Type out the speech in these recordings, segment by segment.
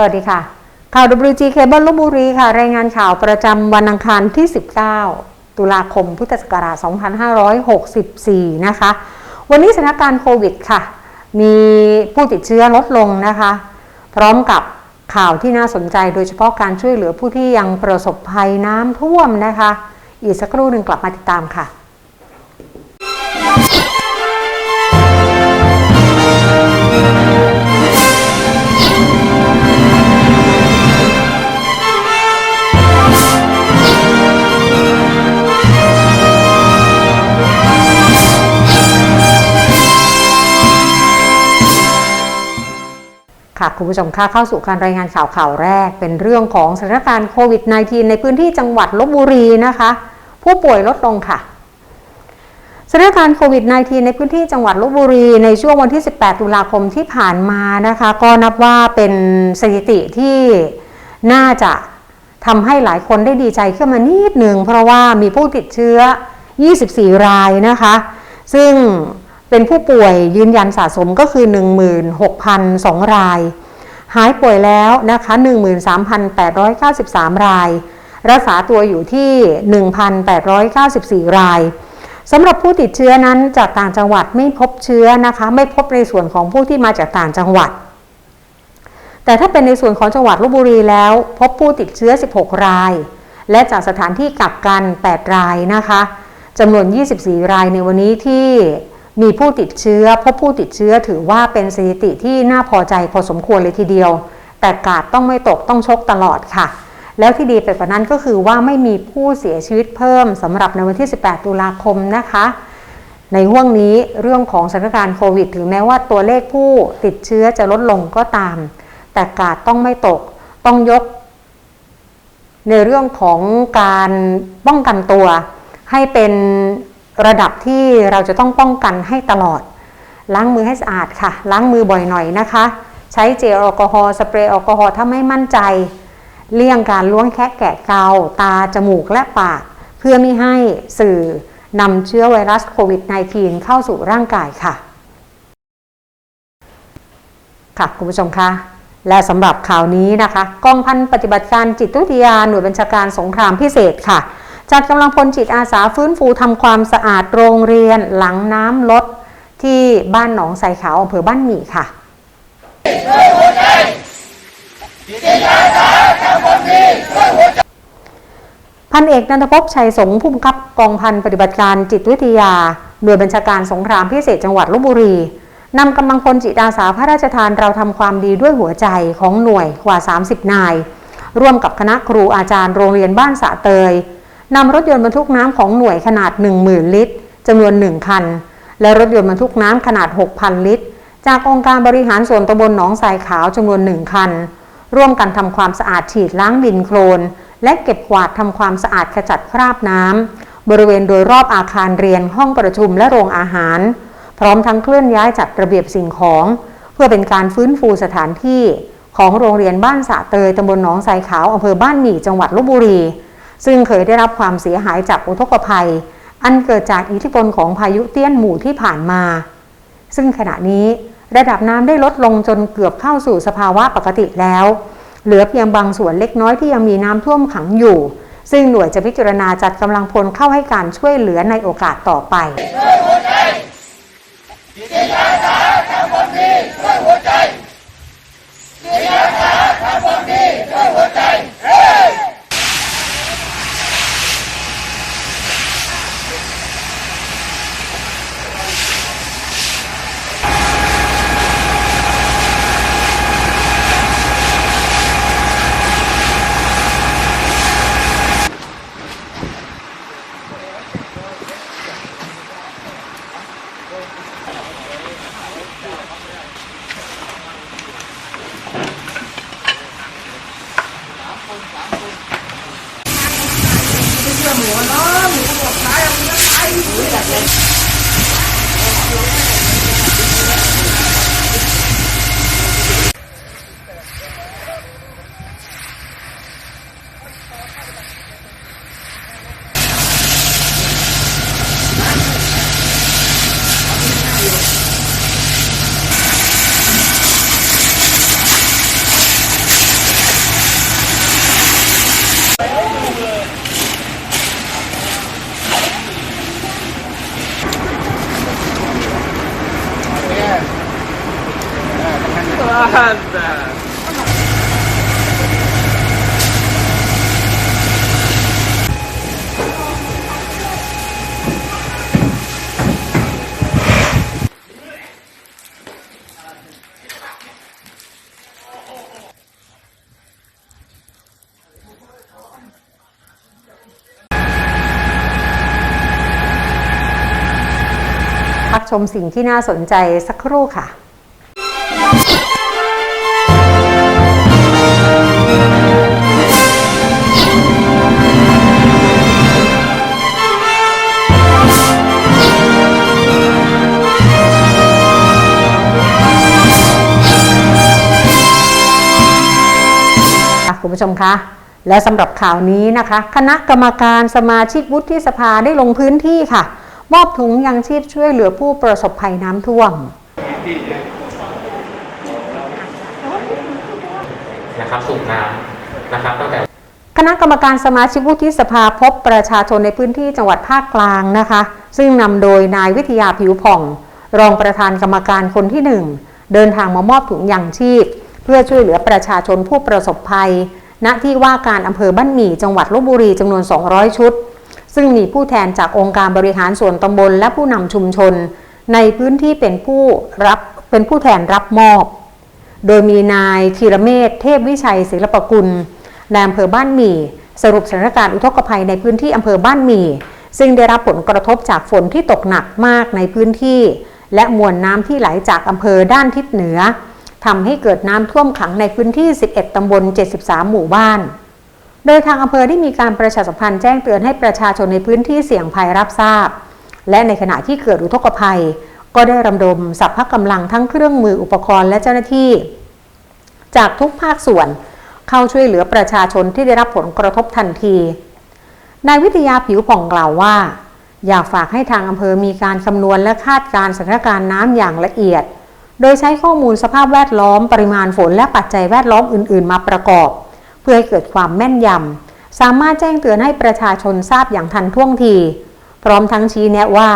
สวัสดีค่ะ ข่าว WG Cable ลบบุรีค่ะ รายงานข่าวประจำวันอังคารที่ 19 ตุลาคมพุทธศักราช 2564 นะคะ วันนี้สถานการณ์โควิดค่ะ มีผู้ติดเชื้อลดลงนะคะ พร้อมกับข่าวที่น่าสนใจโดยเฉพาะการช่วยเหลือผู้ที่ยังประสบภัยน้ำท่วมนะคะ อีกสักครู่หนึ่งกลับมาติดตามค่ะ คุณผู้ชมค่ะเข้าสู่การรายงานข่าวข่าวแรก เป็นเรื่องของสถานการณ์โควิด -19 ในพื้นที่จังหวัดลบบุรีนะคะ ผู้ป่วยลดลงค่ะสถานการณ์โควิด -19 ในพื้นที่จังหวัดลบบุรี ในช่วงวันที่ 18 ตุลาคมที่ผ่านมานะคะ ก็นับว่าเป็นสถิติที่น่าจะทำให้หลายคนได้ดีใจขึ้นมานิดหนึ่งเพราะว่ามีผู้ติดเชื้อ 24 รายนะคะ ซึ่งเป็นผู้ป่วยยืนยันสะสมก็คือ 16,002 ราย หายป่วยแล้วนะคะ 13,893 ราย รักษาตัวอยู่ที่ 1,894 รายสำหรับผู้ติดเชื้อนั้นจากต่างจังหวัดไม่พบเชื้อนะคะ ไม่พบในส่วนของผู้ที่มาจากต่างจังหวัด แต่ถ้าเป็นในส่วนของจังหวัดลบบุรีแล้ว พบผู้ติดเชื้อ 16 ราย และจากสถานที่กักกัน 8 รายนะคะจำนวน 24 รายในวันนี้ที่ มีผู้ติดเชื้อพบผู้ติดเชื้อถือว่าเป็นสถิติที่น่าพอใจพอสมควรเลยทีเดียว แต่กาดต้องไม่ตกต้องชกตลอดค่ะ แล้วที่ดีไปกว่านั้นก็คือว่าไม่มีผู้เสียชีวิตเพิ่มสำหรับในวันที่ 18 ตุลาคมนะคะ ในห่วงนี้เรื่องของสถานการณ์โควิด ถึงแม้ว่าตัวเลขผู้ติดเชื้อจะลดลงก็ตาม แต่กาดต้องไม่ตกต้องยก ในเรื่องของการป้องกันตัวให้เป็น ระดับที่เราจะต้องป้องกันให้ตลอด ล้างมือให้สะอาดค่ะ ล้างมือบ่อยหน่อยนะคะ ใช้เจลแอลกอฮอล์สเปรย์แอลกอฮอล์ถ้าไม่มั่นใจ เลี่ยงการล้วงแคะแกะเกาตา จมูกและปาก เพื่อไม่ให้สื่อนำเชื้อไวรัสโควิด -19 เข้าสู่ร่างกายค่ะ ค่ะคุณผู้ชมคะและสำหรับข่าวนี้นะคะ กองพันปฏิบัติการจิตวิทยาหน่วยบัญชาการสงครามพิเศษค่ะ จัดกำลังพลจิตอาสาฟื้นฟูทำความสะอาดโรงเรียนหลังน้ำลดที่บ้านหนองไทรขาวอำเภอบ้านหมี่ค่ะพันเอกนันทภพชัยสงผู้บังคับกองพันปฏิบัติการจิตวิทยา หน่วยบัญชาการสงครามพิเศษจังหวัดลบบุรีนำกำลังพลจิตอาสาพระราชทานเราทำความดีด้วยหัวใจของหน่วยกว่า 30 นาย ร่วมกับคณะครูอาจารย์โรงเรียนบ้านสะเตย นำรถยนต์บรรทุกน้ำของหน่วยขนาด 10,000 ลิตรจำนวน 1 คัน และรถยนต์บรรทุกน้ำขนาด 6,000 ลิตร จากองค์การบริหารส่วนตำบลหนองทรายขาวจำนวน 1 คัน ร่วมกันทำความสะอาดฉีดล้างดินโคลน และเก็บกวาดทำความสะอาดขจัดคราบน้ำบริเวณโดยรอบอาคารเรียนห้องประชุมและโรงอาหาร พร้อมทั้งเคลื่อนย้ายจัดระเบียบสิ่งของ เพื่อเป็นการฟื้นฟูสถานที่ของโรงเรียนบ้านสะเตยตำบลหนองทรายขาวอำเภอบ้านหมี่จังหวัดลบบุรี ซึ่งเคยได้รับความเสียหายจากอุทกภัย อันเกิดจากอิทธิพลของพายุเตี้ยนหมู่ที่ผ่านมา ซึ่งขณะนี้ระดับน้ำได้ลดลงจนเกือบเข้าสู่สภาวะปกติแล้ว เหลือเพียงบางส่วนเล็กน้อยที่ยังมีน้ำท่วมขังอยู่ ซึ่งหน่วยจะพิจารณาจัดกำลังพลเข้าให้การช่วยเหลือในโอกาสต่อไป พักชมสิ่งที่น่าสนใจสักครู่ค่ะ ผู้ชมคะและสำหรับข่าวนี้นะคะ คณะกรรมการสมาชิกวุฒิสภาได้ลงพื้นที่ค่ะ มอบถุงยังชีพช่วยเหลือผู้ประสบภัยน้ำท่วมนะครับสูบน้ำนะครับตั้งแต่คณะกรรมการสมาชิกวุฒิสภาพบประชาชนในพื้นที่จังหวัดภาคกลางนะคะ ซึ่งนำโดยนายวิทยาผิวผ่อง รองประธานกรรมการคนที่หนึ่งเดินทางมามอบถุงยังชีพ เพื่อช่วยเหลือประชาชนผู้ประสบภัย ณที่ว่าการอำเภอบ้านหมี่จังหวัดลบบุรีจำนวน 200 ชุด ซึ่งมีผู้แทนจากองค์การบริหารส่วนตำบลและผู้นำชุมชน ในพื้นที่เป็นผู้รับเป็นผู้แทนรับมอบ โดยมีนายธีรเมธเทพวิชัยศิลปกุลนายอำเภอบ้านหมี่ สรุปสถานการณ์อุทกภัยในพื้นที่อำเภอบ้านหมี่ ซึ่งได้รับผลกระทบจากฝนที่ตกหนักมากในพื้นที่ และมวลน้ำที่ไหลจากอำเภอด้านทิศเหนือ ทำให้เกิดน้ำท่วมขังในพื้นที่ 11 ตำบล 73 หมู่บ้าน โดยทางอำเภอได้มีการประชาสัมพันธ์แจ้งเตือนให้ประชาชนในพื้นที่เสี่ยงภัยรับทราบ และในขณะที่เกิดอุทกภัย ก็ได้ระดมสัพพะกำลังทั้งเครื่องมืออุปกรณ์และเจ้าหน้าที่ จากทุกภาคส่วน เข้าช่วยเหลือประชาชนที่ได้รับผลกระทบทันที นายวิทยาผิวผ่องกล่าวว่า อยากฝากให้ทางอำเภอมีการคำนวณและคาดการณ์สถานการณ์น้ำอย่างละเอียด โดยใช้ข้อมูลสภาพแวดล้อมปริมาณฝนและปัจจัยแวดล้อมอื่น ๆ มาประกอบ เพื่อให้เกิดความแม่นยำ สามารถแจ้งเตือนให้ประชาชนทราบอย่างทันท่วงที พร้อมทั้งชี้แนะว่า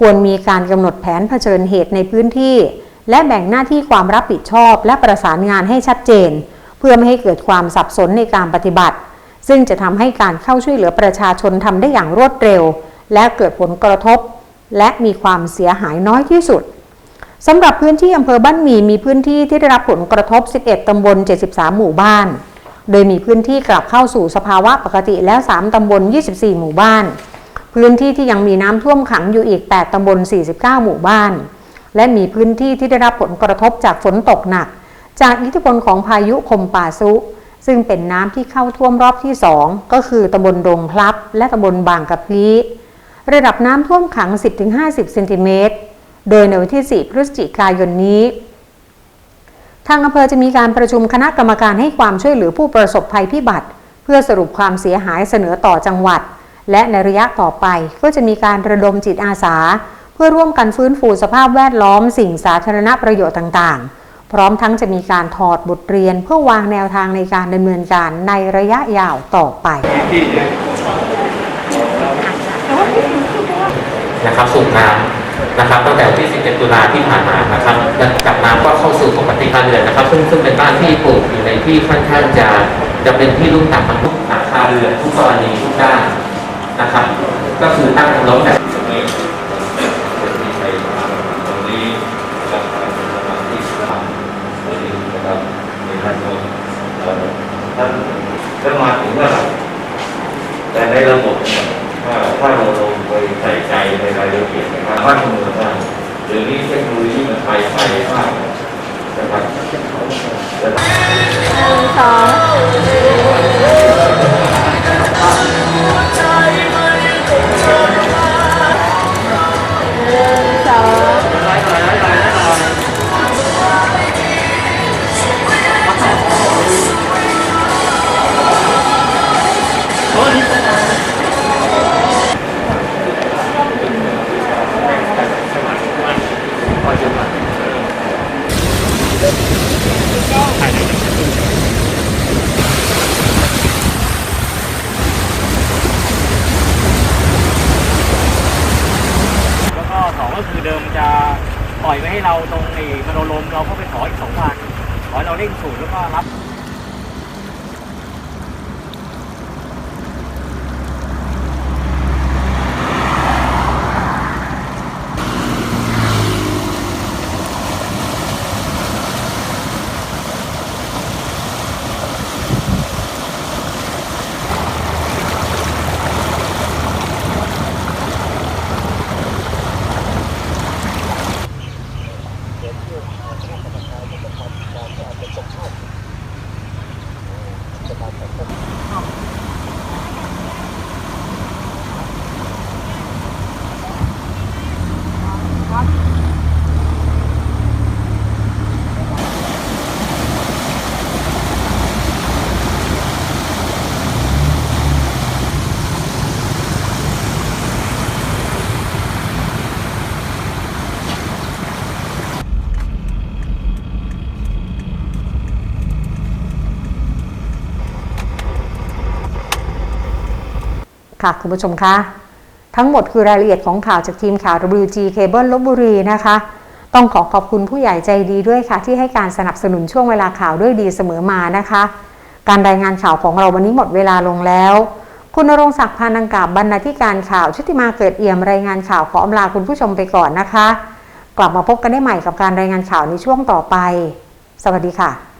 ควรมีการกำหนดแผนเผชิญเหตุในพื้นที่ และแบ่งหน้าที่ความรับผิดชอบ และประสานงานให้ชัดเจน เพื่อไม่ให้เกิดความสับสนในการปฏิบัติ ซึ่งจะทำให้การเข้าช่วยเหลือประชาชนทำได้อย่างรวดเร็ว และเกิดผลกระทบ และมีความเสียหายน้อยที่สุด สำหรับพื้นที่อำเภอบ้านหมี่มีพื้นที่ที่ได้รับผลกระทบ 11 ตำบล 73 หมู่บ้าน โดยมีพื้นที่กลับเข้าสู่สภาวะปกติแล้ว 3 ตำบล 24 หมู่บ้าน พื้นที่ที่ยังมีน้ำท่วมขังอยู่อีก 8 ตำบล 49 หมู่บ้าน และมีพื้นที่ที่ได้รับผลกระทบจากฝนตกหนัก จากอิทธิพลของพายุคมป่าซุ ซึ่งเป็นน้ำที่เข้าท่วมรอบที่ 2 ก็คือตำบลดงพลับ และตำบลบางกะพีระดับน้ำท่วมขัง 10-50 เซนติเมตร โดยในวันที่ 4 พฤศจิกายนนี้ ทางอำเภอจะมีการประชุมคณะกรรมการให้ความช่วยเหลือผู้ประสบภัยพิบัติ เพื่อสรุปความเสียหายเสนอต่อจังหวัด และในระยะต่อไปก็จะมีการระดมจิตอาสา เพื่อร่วมกันฟื้นฟูสภาพแวดล้อม สิ่งสาธารณประโยชน์ต่าง ๆ พร้อมทั้งจะมีการถอดบทเรียน เพื่อวางแนวทางในการดำเนินการในระยะยาวต่อไปนะครับสูบน้ำ นะครับ ตั้งแต่วันที่ 17 ตุลาที่ผ่านมานะครับและกับน้ำก็เข้าสู่ปกติบ้านเรือนนะครับ ซึ่งซึ่งเป็นบ้านที่ปลูกอยู่ในที่ค่อนข้างจะจะเป็นที่ลุ่มต่ำทั้งทุกหลังคาเรือนทุกกรณีทุกด้านนะครับ ก็คือตั้งล้มแต่ตรงนี้ไปตรงนี้นะครับเป็นสมาธิสามตรงนี้นะครับมีท่านโน้นเอ่อท่ามาถึงเมื่อไหร่แต่ในระบบถ้าถ้าเราลงไปใส่ใจในรายละเอียด นะครับว่าคำนวณได้เดี๋ยวนี้เทคโนโลยีมันไปไกลมากนะครับแต่แล้ว ปล่อยไว้ให้เราตรงไอ้มโนลมเราก็ไปขออีกสองวันขอให้เราเร่งสูตรแล้วก็รับ ค่ะคุณผู้ชมคะทั้งหมดคือรายละเอียดของข่าวจากทีมข่าว WG Cable ลบบุรีนะคะ ต้องขอขอบคุณผู้ใหญ่ใจดีด้วยค่ะ ที่ให้การสนับสนุนช่วงเวลาข่าวด้วยดีเสมอมานะคะ การรายงานข่าวของเราวันนี้หมดเวลาลงแล้ว คุณรงศักดิ์พานังกาบบรรณาธิการข่าวชุติมาเกิดเอี่ยมรายงานข่าวขออำลาคุณผู้ชมไปก่อนนะคะ กลับมาพบกันได้ใหม่กับการรายงานข่าวในช่วงต่อไป สวัสดีค่ะ